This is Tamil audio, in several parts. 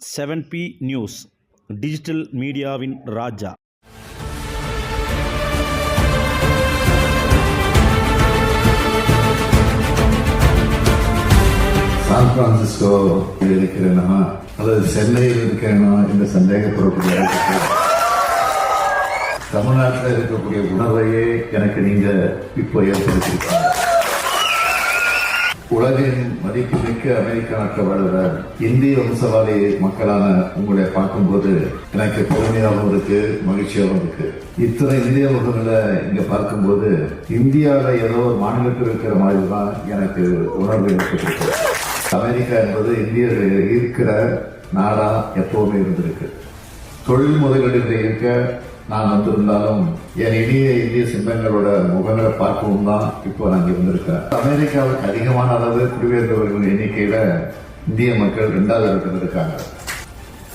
செவன் பி நியூஸ் டிஜிட்டல் மீடியாவின் ராஜா. சான் பிரான்சிஸ்கோ இருக்கிறேனா? அல்லது சென்னையில் இருக்கிறேனா என்ற சந்தேகப்படக்கூடிய அளவுக்கு தமிழ்நாட்டில் இருக்கக்கூடிய உணர்வையே எனக்கு நீங்க இப்போ ஏற்படுத்தியிருக்காங்க. உலகின் மதிப்புமிக்க அமெரிக்க நாட்டில் வாழ்கிற இந்திய வம்சவாதி மக்களான உங்களை பார்க்கும்போது எனக்கு பெருமையாகவும் இருக்கு மகிழ்ச்சியாகவும் இருக்கு. இத்தனை இந்திய முகங்களை இங்க பார்க்கும்போது இந்தியாவில் ஏதோ ஒரு மாநிலத்தில் இருக்கிற மாதிரி தான் எனக்கு உணர்வு ஏற்பட்டிருக்கு. அமெரிக்கா என்பது இந்தியர்கள் இருக்கிற நாடா எப்பவுமே இருந்திருக்கு. தொழில் முதலீடுகளை இருக்க நான் வந்திருந்தாலும் என் இனிய இந்திய சிந்தங்களோட முகங்களை பார்க்கவும் தான் இப்போ நான் இருந்திருக்கேன் அமெரிக்காவுக்கு அதிகமான அளவு குடிபெயர்ந்தவர்கள் எண்ணிக்கையில இந்திய மக்கள் இரண்டாவது இடத்துல இருக்காங்க.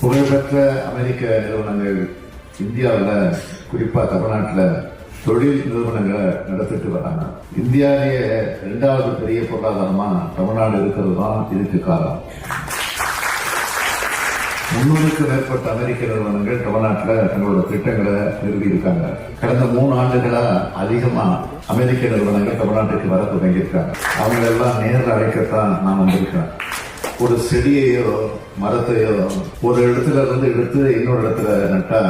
புகழ்பெற்ற அமெரிக்க நிறுவனங்கள் இந்தியாவில் குறிப்பாக தமிழ்நாட்டில் தொழில் நிறுவனங்களை நடத்திட்டு வராங்க. இந்தியாவிலேயே இரண்டாவது பெரிய பொருளாதாரமாக தமிழ்நாடு இருக்கிறது தான் இதுக்கு காரணம். முன்னூறுக்கும் மேற்பட்ட அமெரிக்க நிறுவனங்கள் தமிழ்நாட்டில் தங்களோட திட்டங்களை நிறுவி இருக்காங்க கடந்த மூணு ஆண்டுகளா அதிகமா அமெரிக்க நிறுவனங்கள் தமிழ்நாட்டுக்கு வர தொடங்கியிருக்காங்க. அவங்க எல்லாம் நேரில் அழைக்கத்தான் நான் வந்திருக்கேன் ஒரு செடியையோ மரத்தையோ ஒரு இடத்துல இருந்து எடுத்து இன்னொரு இடத்துல நட்டா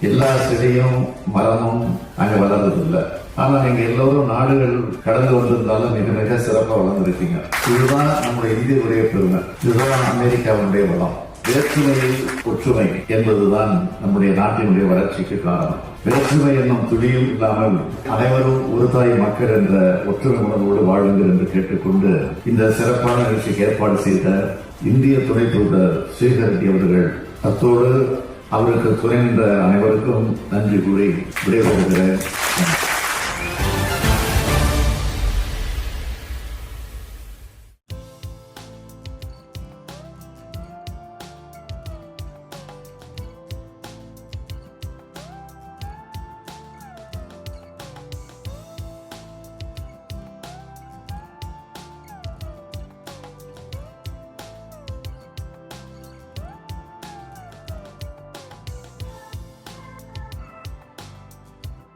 எல்லா செடியும் மரமும் அங்க வளர்றது இல்லை ஆனா நீங்க எல்லோரும் நாடுகள் கடந்து வந்திருந்தாலும் மிக மிக சிறப்பாக வளர்ந்துருக்கீங்க. இதுதான் நம்முடைய இந்தியருடைய பெருமை. இதுதான் அமெரிக்காவுடைய வளம். வேற்றுமையில் ஒற்றுமை என்பதுதான் நம்முடைய நாட்டினுடைய வளர்ச்சிக்கு காரணம். வேற்றுமை என்னும் துளியும் இல்லாமல் அனைவரும் ஒரு தாய் மக்கள் என்ற ஒற்றுமை உணர்வோடு வாழுங்கள் என்று கேட்டுக்கொண்டு இந்த சிறப்பான நிகழ்ச்சிக்கு ஏற்பாடு செய்த இந்திய துணை தூதர் ஸ்ரீதர் அவர்கள் அத்தோடு அவருக்கு துணை நின்ற அனைவருக்கும் நன்றி கூறி விடைபெறுகிறேன்.